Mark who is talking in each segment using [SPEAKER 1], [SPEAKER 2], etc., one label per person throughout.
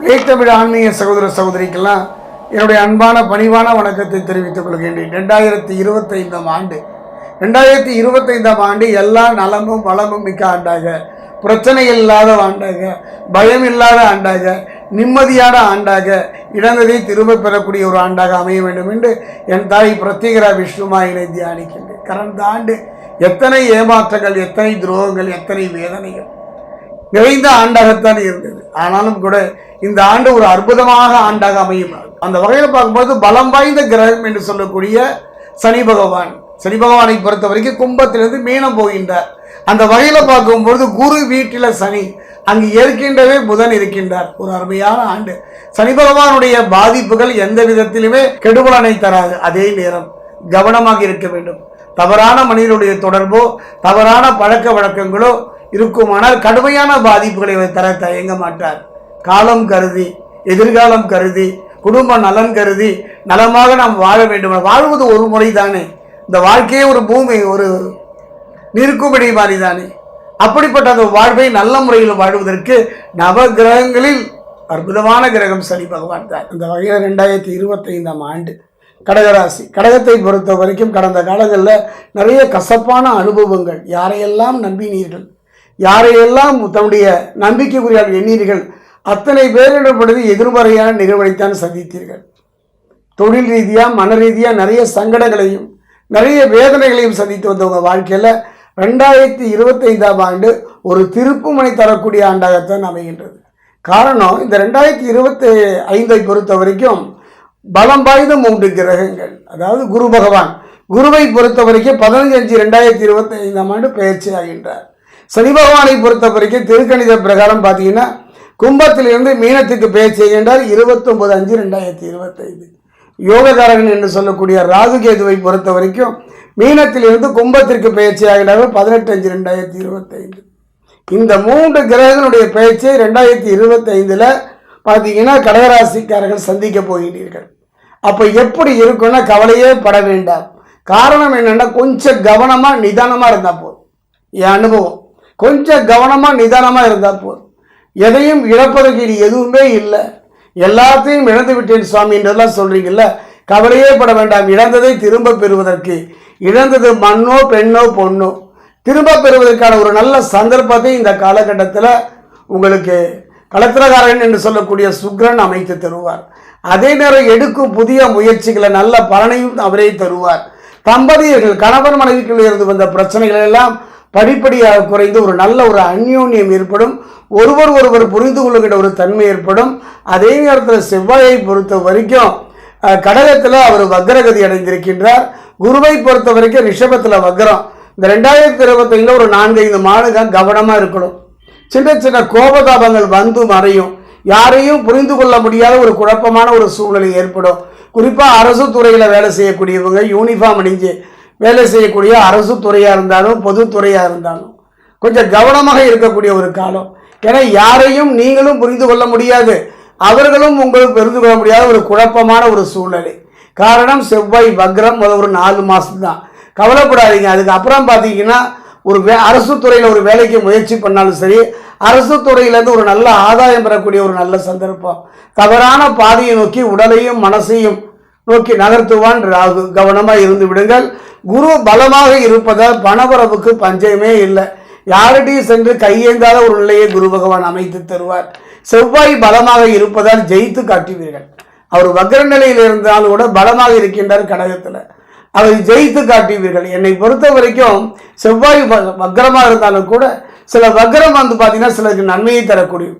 [SPEAKER 1] தமிழ் ஆன்மீக சகோதர சகோதரிக்கெல்லாம் என்னுடைய அன்பான பணிவான வணக்கத்தை தெரிவித்துக் கொள்கின்றேன். ரெண்டாயிரத்தி இருபத்தைந்தாம் ஆண்டு. ரெண்டாயிரத்தி இருபத்தைந்தாம் ஆண்டு எல்லா நலமும் வளமும் மிக்க ஆண்டாக பிரச்சனை இல்லாத ஆண்டாக பயம் இல்லாத ஆண்டாக நிம்மதியான ஆண்டாக இழந்ததை திரும்ப பெறக்கூடிய ஒரு ஆண்டாக அமைய வேண்டும் என்று என் தாய் பிரத்யேகரா விஷ்ணுமாயினை தியானிக்கின்றேன். கடந்த ஆண்டு எத்தனை ஏமாற்றங்கள் எத்தனை துரோகங்கள் எத்தனை வேதனைகள் நிறைந்த ஆண்டாகத்தான் இருந்தது. ஆனாலும் கூட இந்த ஆண்டு ஒரு அற்புதமாக ஆண்டாக அமையும். அந்த வகையில் பார்க்கும்போது பலம் வாய்ந்த கிரகம் என்று சொல்லக்கூடிய சனி பகவான். சனி பகவானை பொறுத்த வரைக்கும் கும்பத்திலிருந்து மீனம் போகின்றார் அந்த வகையில் பார்க்கும்பொழுது குரு வீட்டில் சனி. அங்கு ஏற்கின்றவே புதன் இருக்கின்றார். ஒரு அருமையான ஆண்டு. சனி பகவானுடைய பாதிப்புகள் எந்த விதத்திலுமே கெடுபலனை தராது. அதே நேரம் கவனமாக இருக்க வேண்டும். தவறான மனிதனுடைய தொடர்போ தவறான பழக்க வழக்கங்களோ இருக்குமானால் கடுமையான பாதிப்புகளை அவர் தர தயங்க மாட்டார். காலம் கருதி எதிர்காலம் கருதி குடும்ப நலன் கருதி நலமாக நாம் வாழ வேண்டும். வாழ்வது ஒரு முறை தானே இந்த வாழ்க்கையே ஒரு பூமி ஒரு நிற்கும்படி மாதிரி தானே அப்படிப்பட்ட அந்த வாழ்வை நல்ல முறையில் வாழ்வதற்கு நவ கிரகங்களில் அற்புதமான கிரகம் சனி பகவான் தான். இந்த வகையில் ரெண்டாயிரத்தி இருபத்தைந்தாம் ஆண்டு கடகராசி. கடகத்தை பொறுத்த வரைக்கும் கடந்த காலங்களில் நிறைய கசப்பான அனுபவங்கள் யாரையெல்லாம் நம்பினீர்கள்? யாரையெல்லாம் தன்னுடைய நம்பிக்கைக்குரியால் எண்ணீர்கள் அத்தனை பேரிடப்படுது எதிர்மறையான நிகழ்வைத்தான் சந்தித்தீர்கள். தொழில் ரீதியாக மன ரீதியாக நிறைய சங்கடங்களையும் நிறைய வேதனைகளையும் சந்தித்து வந்தவங்க வாழ்க்கையில் ரெண்டாயிரத்தி இருபத்தைந்தாம் ஆண்டு ஒரு திருப்புமனை தரக்கூடிய ஆண்டாகத்தான் அமைகின்றது. காரணம் இந்த ரெண்டாயிரத்தி இருபத்தி ஐந்தை பொறுத்த வரைக்கும் பலம் வாய்ந்த மூன்று கிரகங்கள். அதாவது குரு பகவான். குருவை பொறுத்த வரைக்கும் பதினஞ்சு அஞ்சு ரெண்டாயிரத்தி இருபத்தி ஐந்தாம் ஆண்டு பயிற்சி ஆகின்றார் சனி பகவானை பொறுத்த வரைக்கும் திருக்கணித பிரகாரம் பார்த்தீங்கன்னா கும்பத்திலிருந்து மீனத்துக்கு பேச்சு செய்கின்றார். இருபத்தொம்பது அஞ்சு ரெண்டாயிரத்தி இருபத்தைந்து. யோககாரகன் என்று சொல்லக்கூடிய ராகுகேதுவை பொறுத்த வரைக்கும் மீனத்திலிருந்து கும்பத்திற்கு பயிற்சி ஆகின்றார்கள் பதினெட்டு அஞ்சு ரெண்டாயிரத்தி இருபத்தைந்து. இந்த மூன்று கிரகங்களுடைய பயிற்சியை ரெண்டாயிரத்தி இருபத்தைந்தில் பார்த்தீங்கன்னா கடகராசிக்காரர்கள் சந்திக்க போகிறீர்கள் அப்போ எப்படி இருக்குன்னா கவலையே பட வேண்டாம். காரணம் என்னென்னா கொஞ்சம் கவனமாக நிதானமாக இருந்தால் போதும். என் அனுபவம். கொஞ்சம் கவனமாக நிதானமாக இருந்தால் போதும். எதையும் இழப்பதற்கு இனி எதுவுமே இல்லை. எல்லாத்தையும் இழந்து விட்டேன் சுவாமின்றதெல்லாம் சொல்கிறீங்கல்ல கவலையே பட வேண்டாம். இழந்ததை திரும்ப பெறுவதற்கு. இழந்தது மண்ணோ பெண்ணோ பொண்ணோ. திரும்ப பெறுவதற்கான ஒரு நல்ல சந்தர்ப்பத்தை இந்த காலகட்டத்தில் உங்களுக்கு கலத்திரகாரன் என்று சொல்லக்கூடிய சுக்ரன் அமைத்து தருவார். அதே நேரம் எடுக்கும் புதிய முயற்சிகளை நல்ல பலனையும் அவரே தருவார். தம்பதியர்கள் கணவன் மனைவிக்குள்ளே இருந்து வந்த பிரச்சனைகள் எல்லாம் படிப்படியாக குறைந்து ஒரு நல்ல ஒரு அந்யோன்யம் ஏற்படும். ஒருவர் ஒருவர் புரிந்து கொள்ளுகிற ஒரு தன்மை ஏற்படும். அதே நேரத்தில் செவ்வாயை பொறுத்த வரைக்கும் கடகத்தில் அவர் வக்ரகதி அடைந்திருக்கின்றார். குருவை பொறுத்த வரைக்கும் ரிஷபத்தில் வக்ரம். இந்த ரெண்டாயிரத்தி இருபத்தைந்தில் ஒரு நான்கைந்து மாடுகள் கவனமாக இருக்கணும். சின்ன சின்ன கோபதாபங்கள் வந்து மறையும். யாரையும் புரிந்து கொள்ள முடியாத ஒரு குழப்பமான ஒரு சூழ்நிலை ஏற்படும். குறிப்பாக அரசு துறையில் வேலை செய்யக்கூடியவங்க யூனிஃபார்ம் அணிஞ்சு வேலை செய்யக்கூடிய அரசு துறையாக இருந்தாலும் பொதுத்துறையாக இருந்தாலும் கொஞ்சம் கவனமாக இருக்கக்கூடிய ஒரு காலம். ஏன்னா யாரையும் நீங்களும் புரிந்து கொள்ள முடியாது. அவர்களும் உங்களுக்கு புரிந்து கொள்ள முடியாத ஒரு குழப்பமான ஒரு சூழ்நிலை. காரணம் செவ்வாய் வக்ரம் முதல் ஒரு நாலு மாதம் தான். கவலைப்படாதீங்க. அதுக்கப்புறம் பார்த்தீங்கன்னா ஒரு வே அரசு துறையில் ஒரு வேலைக்கு முயற்சி பண்ணாலும் சரி அரசு துறையிலேருந்து ஒரு நல்ல ஆதாயம் பெறக்கூடிய ஒரு நல்ல சந்தர்ப்பம். தவறான பாதையை நோக்கி உடலையும் மனசையும் நோக்கி நகர்த்துவான் ராகு. கவனமாக இருந்து விடுங்கள். குரு பலமாக இருப்பதால் பணவரவுக்கு பஞ்சமே இல்லை. யாரிடையும் சென்று கையேந்தாத ஒரு நிலையை குரு பகவான் அமைத்து தருவார். செவ்வாய் பலமாக இருப்பதால் ஜெயித்து காட்டுவீர்கள். அவர் வக்ர நிலையில் இருந்தாலும் கூட பலமாக இருக்கின்றார் கடகத்தில். அவர் ஜெயித்து காட்டுவீர்கள். என்னை பொறுத்த வரைக்கும் செவ்வாய் வக்ரமாக இருந்தாலும் கூட சில வக்ரம் வந்து பார்த்தீங்கன்னா சிலருக்கு நன்மையை தரக்கூடிய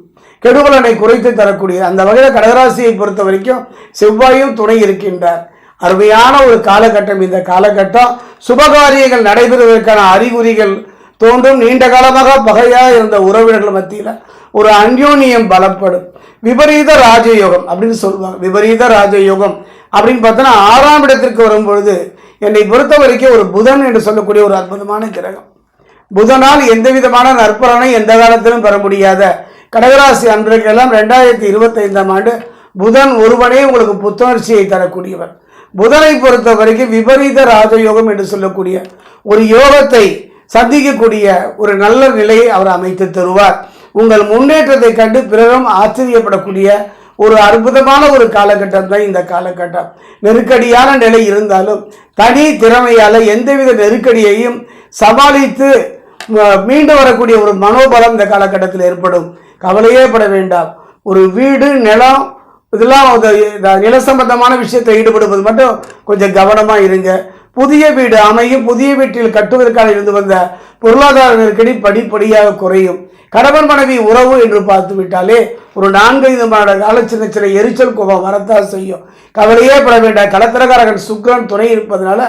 [SPEAKER 1] கெடுபலனை குறைத்து தரக்கூடிய அந்த வகையில் கடகராசியை பொறுத்த வரைக்கும் செவ்வாயும் துணை இருக்கின்றார். அருமையான ஒரு காலகட்டம் இந்த காலகட்டம். சுபகாரியங்கள் நடைபெறுவதற்கான அறிகுறிகள் தோன்றும். நீண்ட காலமாக பகையாக இருந்த உறவினர்கள் மத்தியில் ஒரு அந்யோன்யம் பலப்படும். விபரீத ராஜயோகம் அப்படின்னு சொல்லுவாங்க. விபரீத ராஜயோகம் அப்படின்னு பார்த்தோன்னா ஆறாம் இடத்திற்கு வரும்பொழுது என்னை பொறுத்த வரைக்கும் ஒரு புதன் என்று சொல்லக்கூடிய ஒரு அற்புதமான கிரகம். புதனால் எந்த விதமான நற்பலனை எந்த காலத்திலும் பெற முடியாத கடகராசி அன்பர்கள் ரெண்டாயிரத்தி இருபத்தைந்தாம் ஆண்டு புதன் ஒருவனே உங்களுக்கு புத்துணர்ச்சியை தரக்கூடியவர். புதனை பொறுத்த வரைக்கும் விபரீத ராஜயோகம் என்று சொல்லக்கூடிய ஒரு யோகத்தை சந்திக்கக்கூடிய ஒரு நல்ல நிலையை அவர் அமைத்து தருவார். உங்கள் முன்னேற்றத்தை கண்டு பிறரும் ஆச்சரியப்படக்கூடிய ஒரு அற்புதமான ஒரு காலகட்டம் தான் இந்த காலகட்டம். நெருக்கடியான நிலை இருந்தாலும் தனி திறமையால் எந்தவித நெருக்கடியையும் சமாளித்து மீண்டு வரக்கூடிய ஒரு மனோபலம் இந்த காலகட்டத்தில் ஏற்படும். கவலையே பட வேண்டாம். ஒரு வீடு நிலம் இதெல்லாம் அந்த இந்த நில சம்பந்தமான விஷயத்தில் ஈடுபடுவது மட்டும் கொஞ்சம் கவனமாக இருங்க. புதிய வீடு அமையும் புதிய வீட்டில் கட்டுவதற்காக இருந்து வந்த பொருளாதார நெருக்கடி படிப்படியாக குறையும். கணவன் மனைவி உறவு என்று பார்த்து விட்டாலே ஒரு நான்கு விதமான மாத கால சின்ன சின்ன எரிச்சல் கோபம் வரத்தான் செய்யும். கவலையே பட வேண்டாம். கலத்திரகாரகன் சுக்கிரன் துணை இருப்பதனால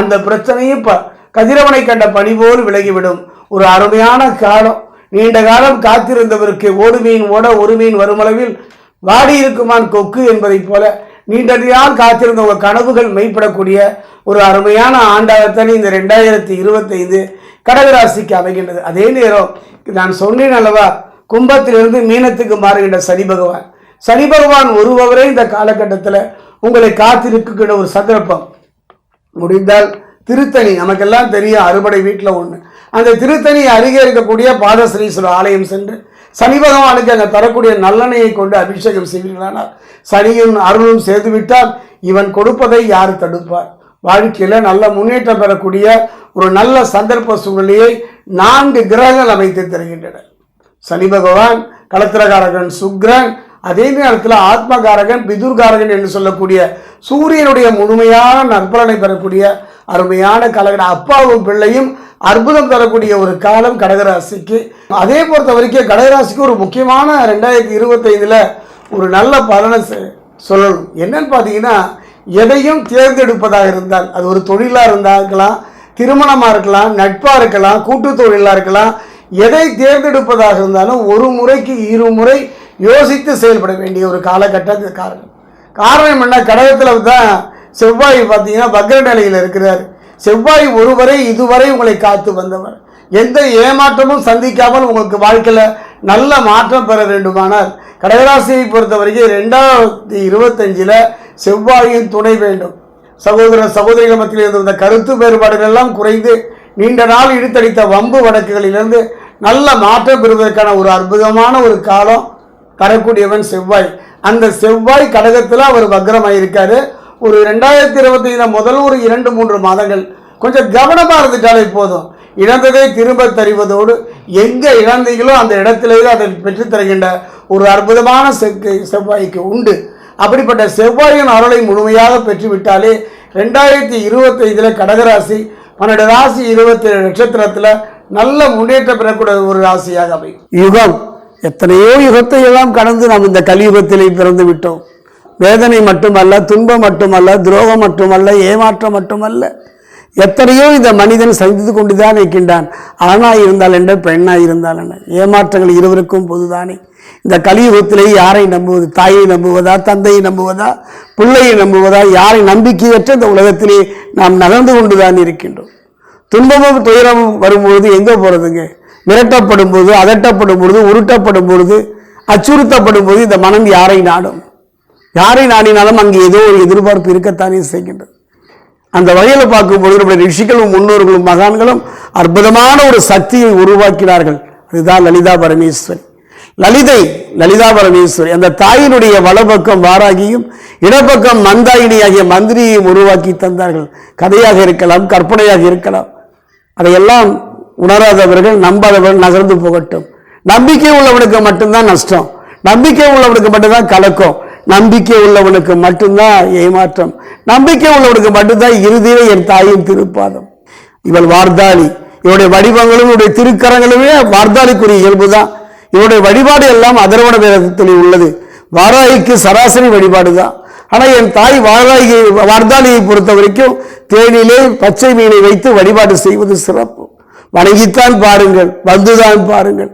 [SPEAKER 1] அந்த பிரச்சனையும் இப்போ கதிரவனை கண்ட பணி போல் விலகிவிடும். ஒரு அருமையான காலம். நீண்ட காலம் காத்திருந்தவருக்கு ஓடு மீன் ஓட ஒரு மீன் வருமளவில் வாடி இருக்குமான் கொக்கு என்பதைப் போல நீண்ட காத்திருந்த உங்கள் கனவுகள் மெய்ப்படக்கூடிய ஒரு அருமையான ஆண்டாகத்தான் இந்த ரெண்டாயிரத்தி இருபத்தைந்து கடகராசிக்கு அமைகின்றது. அதே நேரம் நான் சொன்னேன் அல்லவா கும்பத்திலிருந்து மீனத்துக்கு மாறுகின்ற சனி பகவான். சனி பகவான் ஒருவரே இந்த காலகட்டத்தில் உங்களை காத்திருக்குகின்ற ஒரு சந்தர்ப்பம். முடிந்தால் திருத்தணி நமக்கெல்லாம் தெரியும் அறுபடை வீட்டில் ஒன்று அந்த திருத்தணி அருகே இருக்கக்கூடிய பாதஸ்ரீஸ்வரர் ஆலயம் சென்று சனி பகவானுக்கு அங்கே தரக்கூடிய நல்லெண்ணையை கொண்டு அபிஷேகம் செய்வீர்களானால் சனியும் அருளும் சேர்த்துவிட்டால் இவன் கொடுப்பதை யார் தடுப்பார்? வாழ்க்கையில் நல்ல முன்னேற்றம் பெறக்கூடிய ஒரு நல்ல சந்தர்ப்ப சூழ்நிலையை நான்கு கிரகங்கள் அமைத்து தருகின்றன. சனி பகவான் களத்திரகாரகன் சுக்ரன் அதே நேரத்தில் ஆத்மகாரகன் பிதுர்காரகன் என்று சொல்லக்கூடிய சூரியனுடைய முழுமையான நற்பலனை பெறக்கூடிய அருமையான காலகட்டம் அப்பாவும் பிள்ளையும் அற்புதம் தரக்கூடிய ஒரு காலம் கடகராசிக்கு. அதே பொறுத்த வரைக்கும் கடகராசிக்கு ஒரு முக்கியமான ரெண்டாயிரத்தி இருபத்தைந்தில் ஒரு நல்ல பலனை செ- சொல்லணும். என்னன்னு பார்த்தீங்கன்னா எதையும் தேர்ந்தெடுப்பதாக இருந்தால் அது ஒரு தொழிலாக இருந்தால் இருக்கலாம் திருமணமாக இருக்கலாம் நட்பாக இருக்கலாம் கூட்டு தொழிலாக இருக்கலாம் எதை தேர்ந்தெடுப்பதாக இருந்தாலும் ஒரு முறைக்கு இரு முறை யோசித்து செயல்பட வேண்டிய ஒரு காலகட்டத்து காரணம் என்ன? கடகத்தில் தான் செவ்வாய் பார்த்தீங்கன்னா வக்ர நிலையில் இருக்கிறார். செவ்வாய் ஒருவரை இதுவரை உங்களை காத்து வந்தவர். எந்த ஏமாற்றமும் சந்திக்காமல் உங்களுக்கு வாழ்க்கையில் நல்ல மாற்றம் பெற வேண்டுமானால் கடகராசியை பொறுத்த வரைக்கும் ரெண்டாயிரத்தி இருபத்தஞ்சில் செவ்வாயின் துணை வேண்டும். சகோதர சகோதரிகள் மத்தியில் இருந்த கருத்து வேறுபாடுகள் எல்லாம் குறைந்து நீண்ட நாள் இழுத்தடித்த வம்பு வழக்குகளிலிருந்து நல்ல மாற்றம் பெறுவதற்கான ஒரு அற்புதமான ஒரு காலம் தரக்கூடியவன் செவ்வாய். அந்த செவ்வாய் கடகத்தில் அவர் வக்ரமாயிருக்காரு. ஒரு ரெண்டாயிரத்தி இருபத்தி முதல் ஒரு இரண்டு மூன்று மாதங்கள் கொஞ்சம் கவனமாக இருந்துட்டாலே போதும். இழந்ததை திரும்ப தருவதோடு எங்கே இழந்தீங்களோ அந்த இடத்திலேயே அதை பெற்று தருகின்ற ஒரு அற்புதமான செக்கு செவ்வாய்க்கு உண்டு. அப்படிப்பட்ட செவ்வாயின் அருளை முழுமையாக பெற்றுவிட்டாலே ரெண்டாயிரத்தி இருபத்தைந்தில் கடகராசி பன்னெண்டு ராசி இருபத்தேழு நட்சத்திரத்தில் நல்ல முன்னேற்றம் பெறக்கூடிய ஒரு ராசியாக அமையும். யுகம். எத்தனையோ யுகத்தை எல்லாம் கடந்து நாம் இந்த கலியுகத்திலே பிறந்து விட்டோம். வேதனை மட்டுமல்ல துன்பம் மட்டுமல்ல துரோகம் மட்டுமல்ல ஏமாற்றம் மட்டுமல்ல. எத்தனையோ இந்த மனிதன் சந்தித்து கொண்டுதான் இருக்கின்றான். ஆணாக இருந்தால் என்ன பெண்ணாய் இருந்தால் என்ன? ஏமாற்றங்கள் இருவருக்கும் பொதுதானே. இந்த கலியுகத்திலே யாரை நம்புவது? தாயை நம்புவதா தந்தையை நம்புவதா பிள்ளையை நம்புவதா? யாரை நம்பிக்கையற்ற இந்த உலகத்திலே நாம் நகர்ந்து கொண்டுதான் இருக்கின்றோம். துன்பமும் துயரமும் வரும்போது எங்கே போகிறதுங்க மிரட்டப்படும் பொழுது அதட்டப்படும் பொழுது உருட்டப்படும் பொழுது அச்சுறுத்தப்படும் போது இந்த மனம் யாரை நாடும்? யாரை நாடினாலும் அங்கே ஏதோ ஒரு எதிர்பார்ப்பு இருக்கத்தானே செய்கின்றது. அந்த வகையில் பார்க்கும்பொழுது நம்முடைய ரிஷிகளும் முன்னோர்களும் மகான்களும் அற்புதமான ஒரு சக்தியை உருவாக்கினார்கள். அதுதான் லலிதா பரமேஸ்வரி. லலிதை லலிதா பரமேஸ்வரி அந்த தாயினுடைய வலப்பக்கம் வாராகியும் இடப்பக்கம் மந்தாயினி ஆகிய மந்திரியையும் உருவாக்கி தந்தார்கள். கதையாக இருக்கலாம் கற்பனையாக இருக்கலாம். அதையெல்லாம் உணராதவர்கள் நம்பாதவர்கள் நகர்ந்து போகட்டும். நம்பிக்கை உள்ளவனுக்கு மட்டும்தான் நஷ்டம். நம்பிக்கை உள்ளவனுக்கு மட்டும்தான் கலக்கம். நம்பிக்கை உள்ளவனுக்கு மட்டும்தான் ஏமாற்றம். நம்பிக்கை உள்ளவனுக்கு மட்டும்தான் இறுதியே என் தாயின் திருப்பாதம். இவள் வார்தாளி. இவருடைய வடிவங்களும் இவருடைய திருக்கரங்களுமே வார்தாளிக்குரிய இயல்பு தான் இவருடைய வழிபாடு எல்லாம் அதர்வண வேதத்தில் உள்ளது. வாராய்க்கு சராசரி வழிபாடு தான் ஆனால் என் தாய் வாராகி வார்தாளியை பொறுத்த வரைக்கும் தேனிலே பச்சை மீனை வைத்து வழிபாடு செய்வது சிறப்பு. வணங்கித்தான் பாருங்கள் வந்துதான் பாருங்கள்.